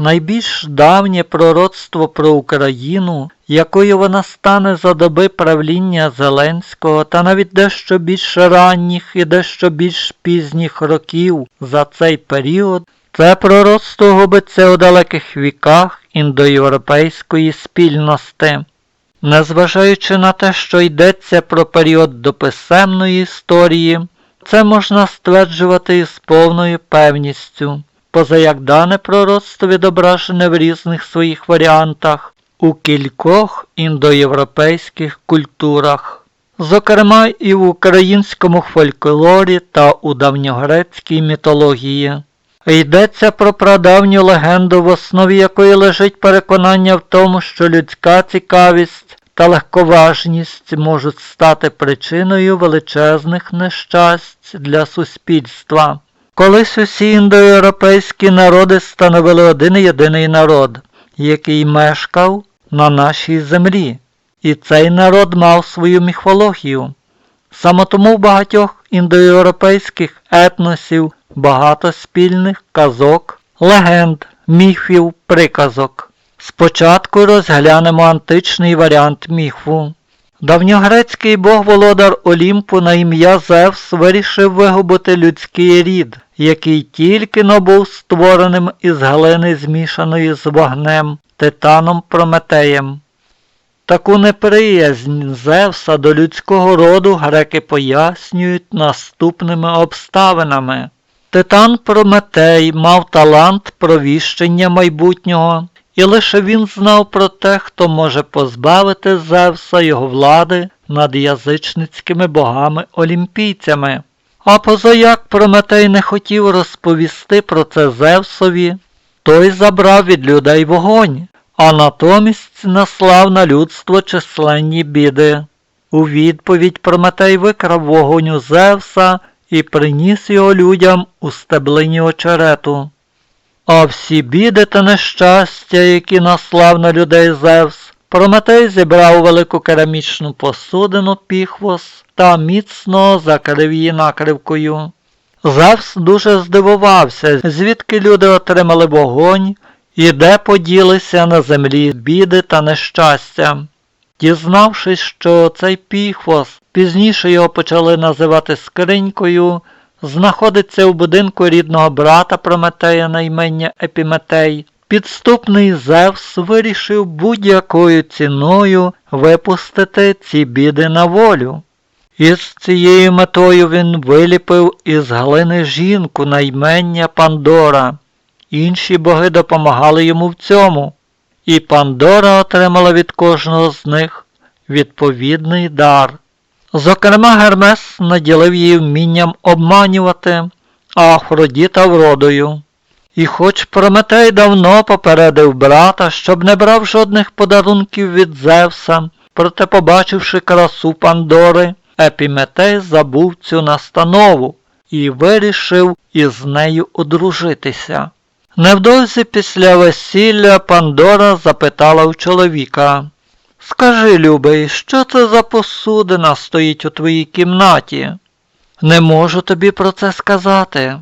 Найбільш давнє пророцтво про Україну, якою вона стане за доби правління Зеленського, та навіть дещо більш ранніх і дещо більш пізніх років за цей період, це пророцтво губиться у далеких віках індоєвропейської спільності. Незважаючи на те, що йдеться про період дописемної історії, це можна стверджувати із повною певністю, позаяк дане пророцтво відображене в різних своїх варіантах у кількох індоєвропейських культурах, зокрема і в українському фольклорі та у давньогрецькій мітології. Йдеться про прадавню легенду, в основі якої лежить переконання в тому, що людська цікавість та легковажність можуть стати причиною величезних нещасть для суспільства. Колись усі індоєвропейські народи становили один єдиний народ, який мешкав на нашій землі, і цей народ мав свою міфологію. Саме тому в багатьох індоєвропейських етносів багато спільних казок, легенд, міфів, приказок. Спочатку розглянемо античний варіант міфу. Давньогрецький бог володар Олімпу на ім'я Зевс вирішив вигубити людський рід, який тільки но був створеним із глини змішаної з вогнем, титаном Прометеєм. Таку неприязнь Зевса до людського роду греки пояснюють наступними обставинами. Титан Прометей мав талант провіщення майбутнього, і лише він знав про те, хто може позбавити Зевса його влади над язичницькими богами-олімпійцями. А позаяк Прометей не хотів розповісти про це Зевсові, той забрав від людей вогонь, а натомість наслав на людство численні біди. У відповідь Прометей викрав вогонь у Зевса і приніс його людям у стеблині очерету. А всі біди та нещастя, які наслав на людей Зевс, Прометей зібрав велику керамічну посудину піхвос та міцно закрив її накривкою. Зевс дуже здивувався, звідки люди отримали вогонь і де поділися на землі біди та нещастя. Дізнавшись, що цей піхвос, пізніше його почали називати скринькою, знаходиться у будинку рідного брата Прометея на імення Епіметей, підступний Зевс вирішив будь-якою ціною випустити ці біди на волю. Із цією метою він виліпив із глини жінку на імення Пандора. Інші боги допомагали йому в цьому, і Пандора отримала від кожного з них відповідний дар. Зокрема, Гермес наділив її вмінням обманювати, а Афродіта вродою. І хоч Прометей давно попередив брата, щоб не брав жодних подарунків від Зевса, проте, побачивши красу Пандори, Епіметей забув цю настанову і вирішив із нею одружитися. Невдовзі після весілля Пандора запитала у чоловіка Скажи, любий, що це за посудина стоїть у твоїй кімнаті? Не можу тобі про це сказати.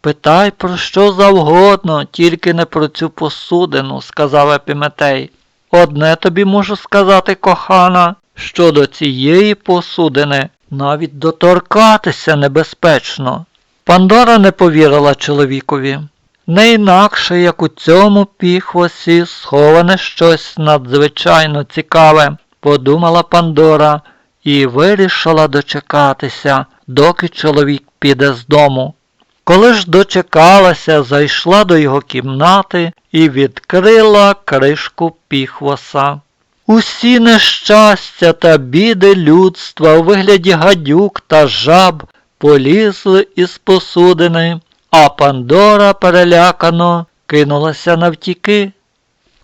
Питай про що завгодно, тільки не про цю посудину, сказав Епіметей. Одне тобі можу сказати, кохана, що до цієї посудини навіть доторкатися небезпечно. Пандора не повірила чоловікові. Не інакше, як у цьому піхвосі сховане щось надзвичайно цікаве, подумала Пандора і вирішила дочекатися, доки чоловік піде з дому. Коли ж дочекалася, зайшла до його кімнати і відкрила кришку піхвоса. Усі нещастя та біди людства у вигляді гадюк та жаб полізли із посудини а Пандора перелякано кинулася навтіки.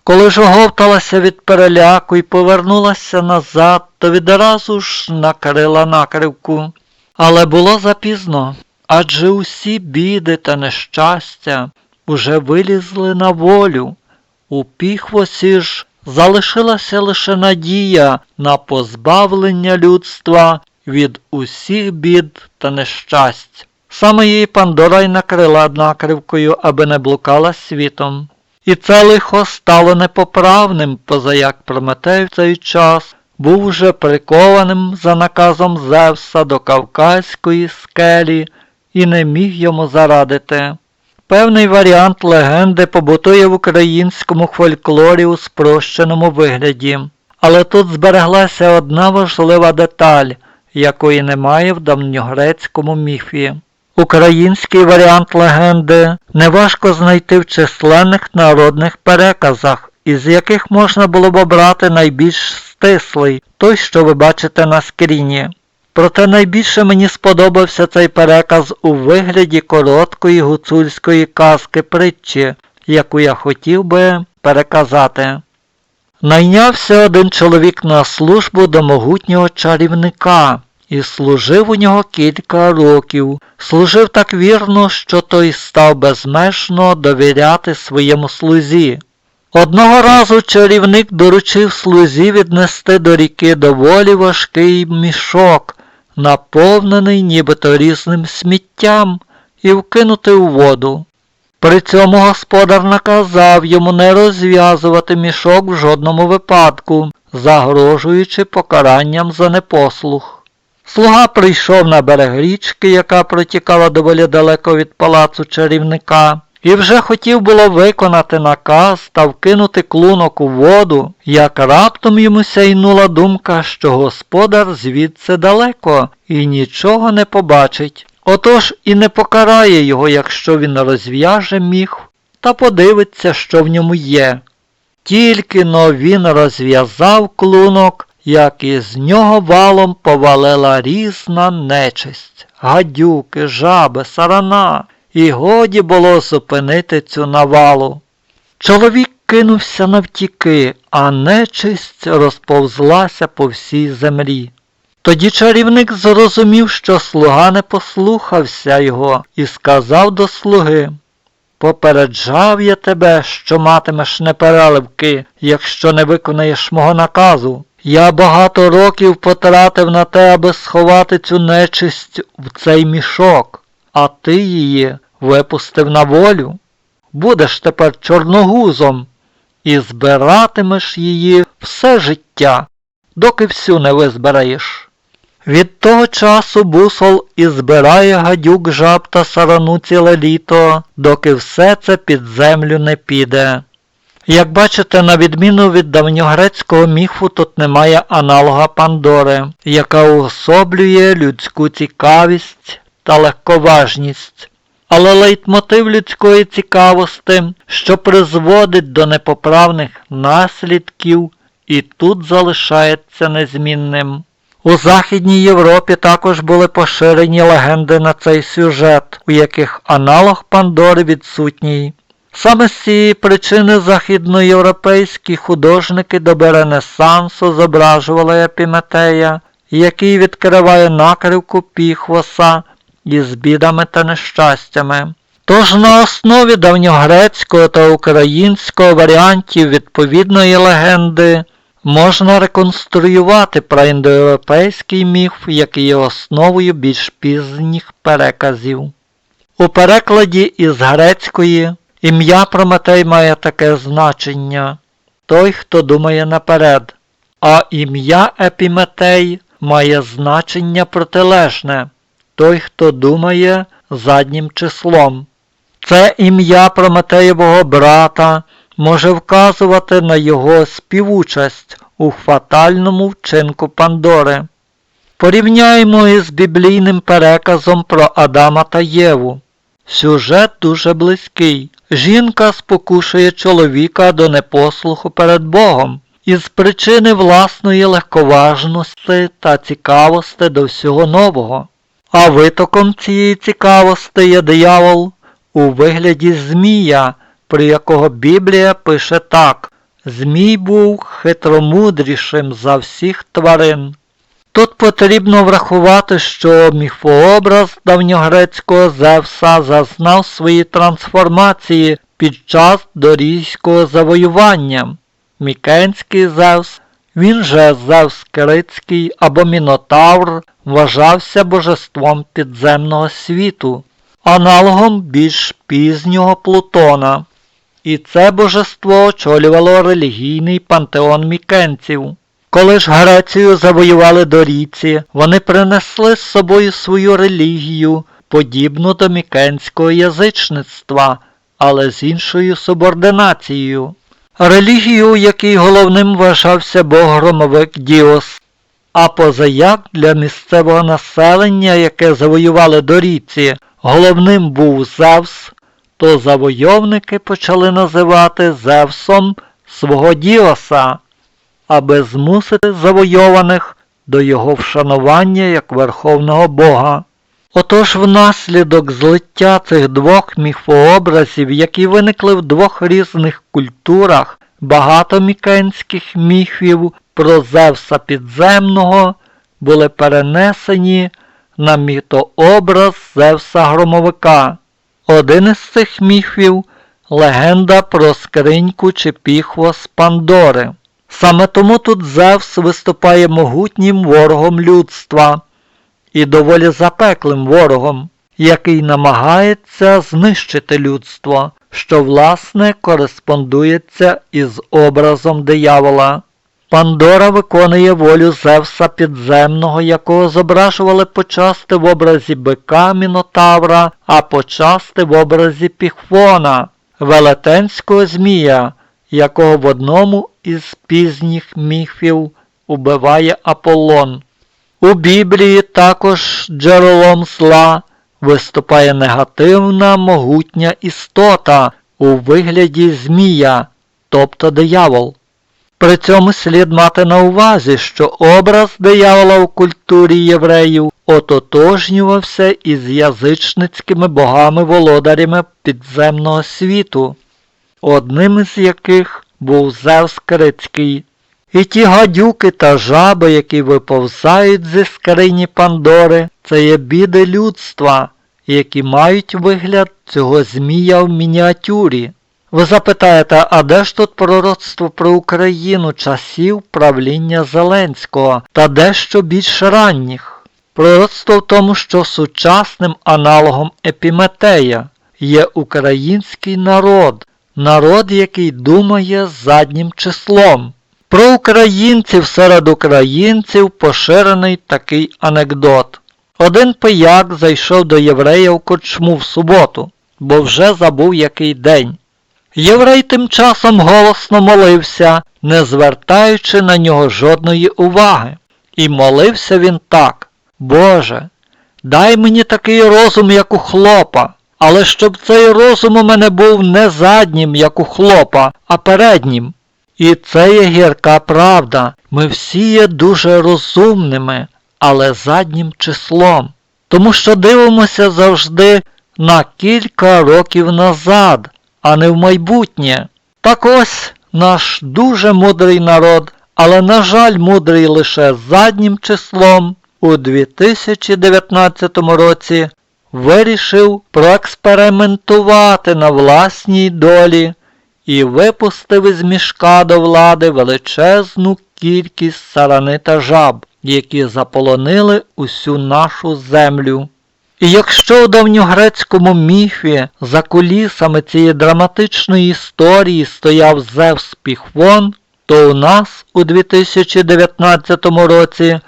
Коли ж оговталася від переляку і повернулася назад, то відразу ж накрила накривку. Але було запізно, адже усі біди та нещастя уже вилізли на волю. У піхвосі ж залишилася лише надія на позбавлення людства від усіх бід та нещасть. Саме її Пандора й накрила накривкою, аби не блукала світом. І це лихо стало непоправним, позаяк Прометей в цей час був уже прикованим за наказом Зевса до Кавказької скелі і не міг йому зарадити. Певний варіант легенди побутує в українському фольклорі у спрощеному вигляді, але тут збереглася одна важлива деталь, якої немає в давньогрецькому міфі. Український варіант легенди неважко знайти в численних народних переказах, із яких можна було б обрати найбільш стислий, той, що ви бачите на скріні. Проте найбільше мені сподобався цей переказ у вигляді короткої гуцульської казки притчі, яку я хотів би переказати. Найнявся один чоловік на службу до могутнього чарівника і служив у нього кілька років. Служив так вірно, що той став безмежно довіряти своєму слузі. Одного разу чарівник доручив слузі віднести до ріки доволі важкий мішок, наповнений нібито різним сміттям, і вкинути у воду. При цьому господар наказав йому не розв'язувати мішок в жодному випадку, загрожуючи покаранням за непослух. Слуга прийшов на берег річки, яка протікала доволі далеко від палацу чарівника, і вже хотів було виконати наказ та вкинути клунок у воду, як раптом йому сяйнула думка, що господар звідси далеко і нічого не побачить. Отож і не покарає його, якщо він розв'яже міг, та подивиться, що в ньому є. Тільки но він розв'язав клунок, як із нього валом повалила різна нечисть, гадюки, жаби, сарана, і годі було зупинити цю навалу. Чоловік кинувся навтіки, а нечисть розповзлася по всій землі. Тоді чарівник зрозумів, що слуга не послухався його, і сказав до слуги Попереджав я тебе, що матимеш непереливки, якщо не виконаєш мого наказу. Я багато років потратив на те, аби сховати цю нечисть в цей мішок, а ти її випустив на волю. Будеш тепер чорногузом і збиратимеш її все життя, доки всю не визбираєш. Від того часу бусол і збирає гадюк жаб та сарану ціле літо, доки все це під землю не піде. Як бачите, на відміну від давньогрецького міфу тут немає аналога Пандори, яка уособлює людську цікавість та легковажність. Але лейтмотив людської цікавості, що призводить до непоправних наслідків, і тут залишається незмінним. У Західній Європі також були поширені легенди на цей сюжет, у яких аналог Пандори відсутній. Саме з цієї причини західноєвропейські художники до Ренесансу зображували Епіметея, який відкриває накривку піхвоса із бідами та нещастями. Тож на основі давньогрецького та українського варіантів відповідної легенди можна реконструювати праіндоєвропейський міф, який є основою більш пізніх переказів. У перекладі із грецької ім'я Прометей має таке значення той, хто думає наперед, а ім'я Епіметей має значення протилежне той, хто думає заднім числом. Це ім'я Прометеєвого брата може вказувати на його співучасть у фатальному вчинку Пандори. Порівняємо із біблійним переказом про Адама та Єву. Сюжет дуже близький. Жінка спокушує чоловіка до непослуху перед Богом із причини власної легковажності та цікавості до всього нового. А витоком цієї цікавості є диявол у вигляді Змія, про якого Біблія пише так Змій був хитромудрішим за всіх тварин. Тут потрібно врахувати, що міфообраз давньогрецького Зевса зазнав свої трансформації під час дорійського завоювання. Мікенський Зевс, він же Зевс Крицький або Мінотавр, вважався божеством підземного світу, аналогом більш пізнього Плутона. і це божество очолювало релігійний пантеон мікенців. Коли ж Грецію завоювали дорійці, вони принесли з собою свою релігію, подібну до мікенського язичництва, але з іншою субординацією. Релігію, якій головним вважався бог-громовик Діос, а позаяк для місцевого населення, яке завоювали дорійці, головним був Зевс, то завойовники почали називати Зевсом свого Діоса, аби змусити завойованих до його вшанування як верховного Бога. Отож внаслідок злиття цих двох міфообразів, які виникли в двох різних культурах, багато мікенських міфів про Зевса підземного були перенесені на мітообраз Зевса Громовика. Один із цих міфів легенда про скриньку чи піхво з Пандори. Саме тому тут Зевс виступає могутнім ворогом людства і доволі запеклим ворогом, який намагається знищити людство, що власне кореспондується із образом диявола. Пандора виконує волю Зевса підземного, якого зображували почасти в образі бика Мінотавра, а почасти в образі Піхвона, велетенського змія, якого в одному із пізніх міфів убиває Аполлон. У Біблії також джерелом зла виступає негативна могутня істота у вигляді змія, тобто диявол. При цьому слід мати на увазі, що образ диявола у культурі євреїв ототожнювався із язичницькими богами-володарями підземного світу, одним із яких був Зевс Крицький. І ті гадюки та жаби, які виповзають зі скрині Пандори, це є біди людства, які мають вигляд цього змія в мініатюрі. Ви запитаєте, а де ж тут пророцтво про Україну часів правління Зеленського та дещо більш ранніх? Пророцтво в тому, що сучасним аналогом Епіметея є український народ, народ, який думає заднім числом. Про українців серед українців поширений такий анекдот. Один пияк зайшов до єврея в корчму в суботу, бо вже забув який день. Єврей тим часом голосно молився, не звертаючи на нього жодної уваги. І молився він так Боже, дай мені такий розум, як у хлопа, але щоб цей розум у мене був не заднім, як у хлопа, а переднім. І це є гірка правда. Ми всі є дуже розумними, але заднім числом. Тому що дивимося завжди на кілька років назад, а не в майбутнє. Так ось наш дуже мудрий народ, але, на жаль, мудрий лише заднім числом, у 2019 році вирішив проекспериментувати на власній долі і випустив із мішка до влади величезну кількість сарани та жаб, які заполонили усю нашу землю. І якщо у давньогрецькому міфі за кулісами цієї драматичної історії стояв Зевс Піхвон, то у нас у 2019 році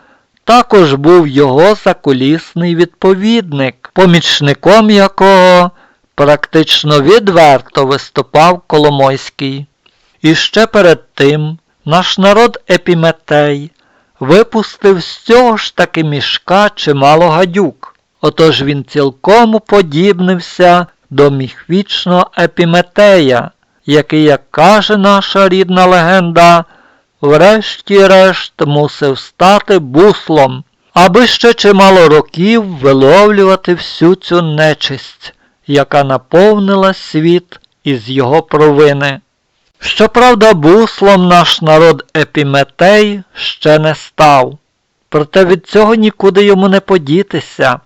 також був його закулісний відповідник, помічником якого практично відверто виступав Коломойський. І ще перед тим наш народ Епіметей випустив з цього ж таки мішка чимало гадюк. Отож він цілком уподібнився до міхвічного Епіметея, який, як каже наша рідна легенда, врешті-решт мусив стати буслом, аби ще чимало років виловлювати всю цю нечисть, яка наповнила світ із його провини. Щоправда, буслом наш народ Епіметей ще не став, проте від цього нікуди йому не подітися,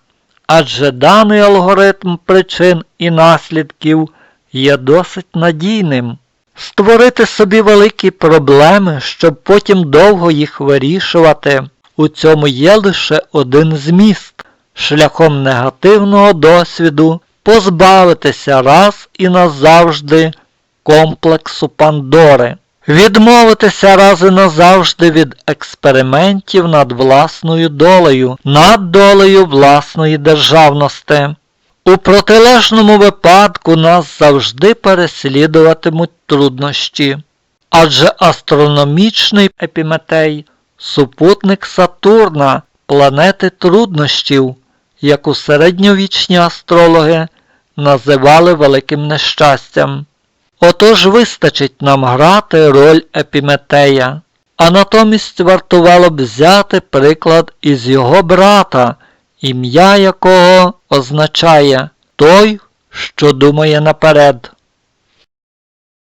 адже даний алгоритм причин і наслідків є досить надійним. Створити собі великі проблеми, щоб потім довго їх вирішувати, у цьому є лише один зміст шляхом негативного досвіду позбавитися раз і назавжди комплексу Пандори. Відмовитися раз і назавжди від експериментів над власною долею, над долею власної державності. У протилежному випадку нас завжди переслідуватимуть труднощі. Адже астрономічний епіметей супутник Сатурна, планети труднощів, яку середньовічні астрологи називали великим нещастям. Отож вистачить нам грати роль епіметея, а натомість вартувало б взяти приклад із його брата, ім'я якого означає той, що думає наперед.